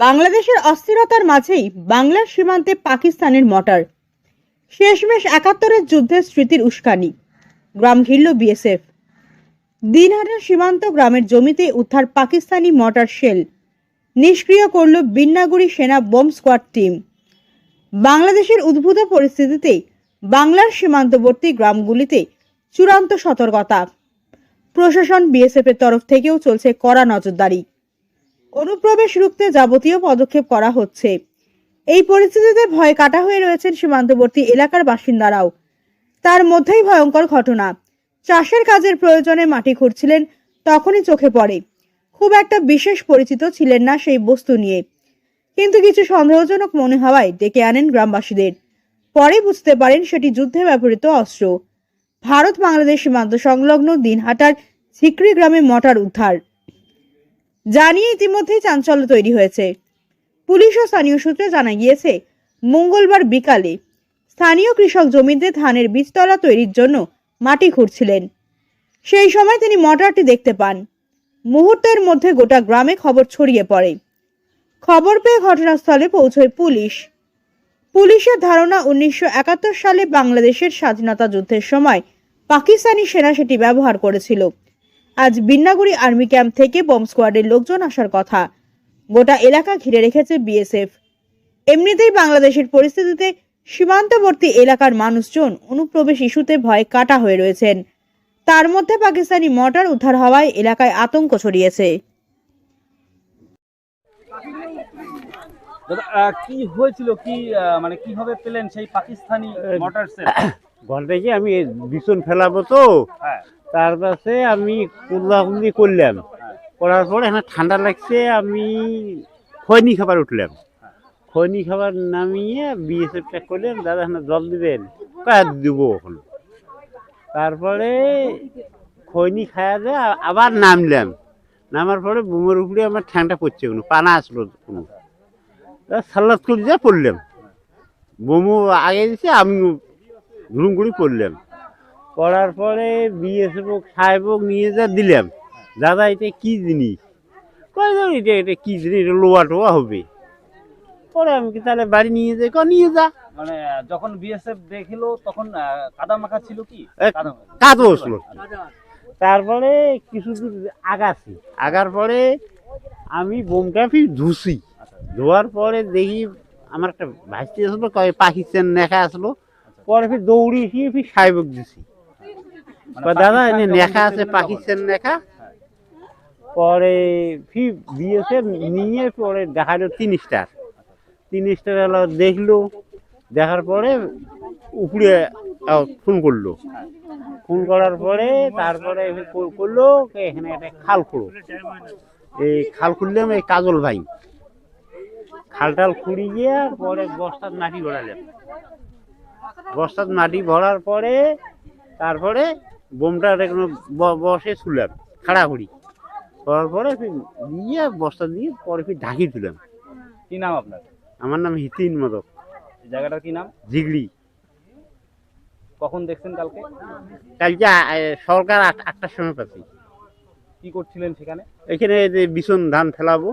বাংলাদেশের অস্থিরতার মাঝেই বাংলার সীমান্তে পাকিস্তানের মর্টার। শেষমেশ একাত্তরের যুদ্ধের স্মৃতির উস্কানি। গ্রাম ঘিরল বিএসএফ। দিনহাটার সীমান্ত গ্রামের জমিতে উদ্ধার পাকিস্তানি মর্টার শেল। নিষ্ক্রিয় করল বিন্নাগুড়ি সেনা বোম স্কোয়াড টিম। বাংলাদেশের উদ্ভূত পরিস্থিতিতে বাংলার সীমান্তবর্তী গ্রামগুলিতে চূড়ান্ত সতর্কতা। প্রশাসন বিএসএফ এর তরফ থেকেও চলছে কড়া নজরদারি। অনুপ্রবেশ রুখতে যাবতীয় পদক্ষেপ করা হচ্ছে। এই পরিস্থিতিতে ভয় কাটা হয়ে রয়েছেন সীমান্তবর্তী এলাকার বাসিন্দারাও। তার মধ্যেই ভয়ঙ্কর ঘটনা। চাষের কাজের প্রয়োজনে মাটি খুঁড়ছিলেন, তখনই চোখে পড়ে। খুব একটা বিশেষ পরিচিত ছিলেন না সেই বস্তু নিয়ে। কিন্তু কিছু সন্দেহজনক মনে হওয়ায় ডেকে আনেন গ্রামবাসীদের। পরে বুঝতে পারেন সেটি যুদ্ধে ব্যবহৃত অস্ত্র। ভারত বাংলাদেশ সীমান্ত সংলগ্ন দিনহাটার ঝিকরি গ্রামে মটার উদ্ধার। জানিয়ে ইতিমধ্যেই চাঞ্চল্য তৈরি হয়েছে। পুলিশ ও স্থানীয় সূত্রে জানা গিয়েছে, মঙ্গলবার বিকালে স্থানীয় কৃষক জমিতে ধানের বীজতলা তৈরির জন্য মাটি খুঁড়ছিলেন। সেই সময় তিনি মটারটি দেখতে পান। মুহূর্তের মধ্যে গোটা গ্রামে খবর ছড়িয়ে পড়ে। খবর পেয়ে ঘটনাস্থলে পৌঁছয় পুলিশ। পুলিশের ধারণা, উনিশশো একাত্তর সালে বাংলাদেশের স্বাধীনতা যুদ্ধের সময় পাকিস্তানি সেনা সেটি ব্যবহার করেছিল। আজ বিন্নাগুড়ি আর্মি ক্যাম্প থেকে বম স্কোয়াডের লোকজন আসার কথা। গোটা এলাকা ঘিরে রেখেছে বিএসএফ। এমনিতেই বাংলাদেশের পরিস্থিতিতে সীমান্তবর্তী এলাকার মানুষজন অনুপ্রবেশ ইস্যুতে ভয়ে কাটা হয়ে রয়েছেন। তার মধ্যে পাকিস্তানি মর্টার উদ্ধার হওয়ায় এলাকায় আতঙ্ক ছড়িয়েছে। আহ, কি হয়েছিল? কি মানে কীভাবে পেলেন সেই পাকিস্তানি মটার সেল থেকে আমি বিছন ফেলাবো তো। হ্যাঁ। তার পাশে আমি কুল্লাকুল্লি করলাম। করার পরে এখানে ঠান্ডা লাগছে, আমি খৈনি খাবার উঠলাম। খৈনি খাবার নামিয়ে বিএসএফ চেক করলেন, দাদা এখানে জল দিবেন কাজ দিব এখন। তারপরে খৈনি খাওয়া যায় আবার নামলাম। নামার পরে বুমের উপরে আমার ঠ্যাংটা পড়ছে কোনো, পানা আসলো কোনো। সাল্লাদ করে যা পড়লাম। বোমু আগে দিছে আমি ঘুরুম ঘুরি পড়লাম। পড়ার পরে বিএসএফ সাহেব নিয়ে যা দিলাম। দাদা এটা কি জিনিস? কয় দাও এটা এটা কি জিনিস? এটা লোয়া টোয়া হবে। পরে আমি কি তাহলে বাড়ি নিয়ে যাই? ক নিয়ে যা। মানে যখন বিএসএফ দেখল তখন কাদা মাখা ছিল কি? কাদা কাজ তারপরে কিছু দূর আগাছি। আগার পরে আমি বোমটা ফির ধুসি ধোয়ার পরে দেখি আমার একটা ভাসতে আসলো কয় পাকিস্তান নেখা আসলো। পরে ফির দৌড়ি এসে ফির সাহেবক দিছি। দাদা এনে পাকিস্তান নেখা আছে পাকিস্তান। নেখা? হ্যাঁ। পরে ফি দিয়েছে নিয়ে পরে দেখাল তিন স্টার। তিন স্টার দেখল দেখার পরে উপরে ফোন করল। ফোন করার পরে তারপরে করল এখানে একটা খাল খুঁড়ো। এই খাল খুললাম এই কাজল ভাই। খালটাল খুঁড়ি গিয়ে পরে বস্তার মাটি ভরালাম বস্তার মাটি ভরার পরে তারপরে বোমটা ব- বসে ছুলাম খাড়া করি করার পরে দিয়ে বস্তা দিয়ে পরে ফির ঢাকি তুলাম কি নাম আপনার? আমার নাম হিতিন মদক। জায়গাটার কি নাম? জিগড়ি। কখন দেখছেন কালকে? কালকে সরকার আট আটটার সময় পাচ্ছি। কি করছিলেন সেখানে? এখানে যে বিছন ধান ফেলাবো।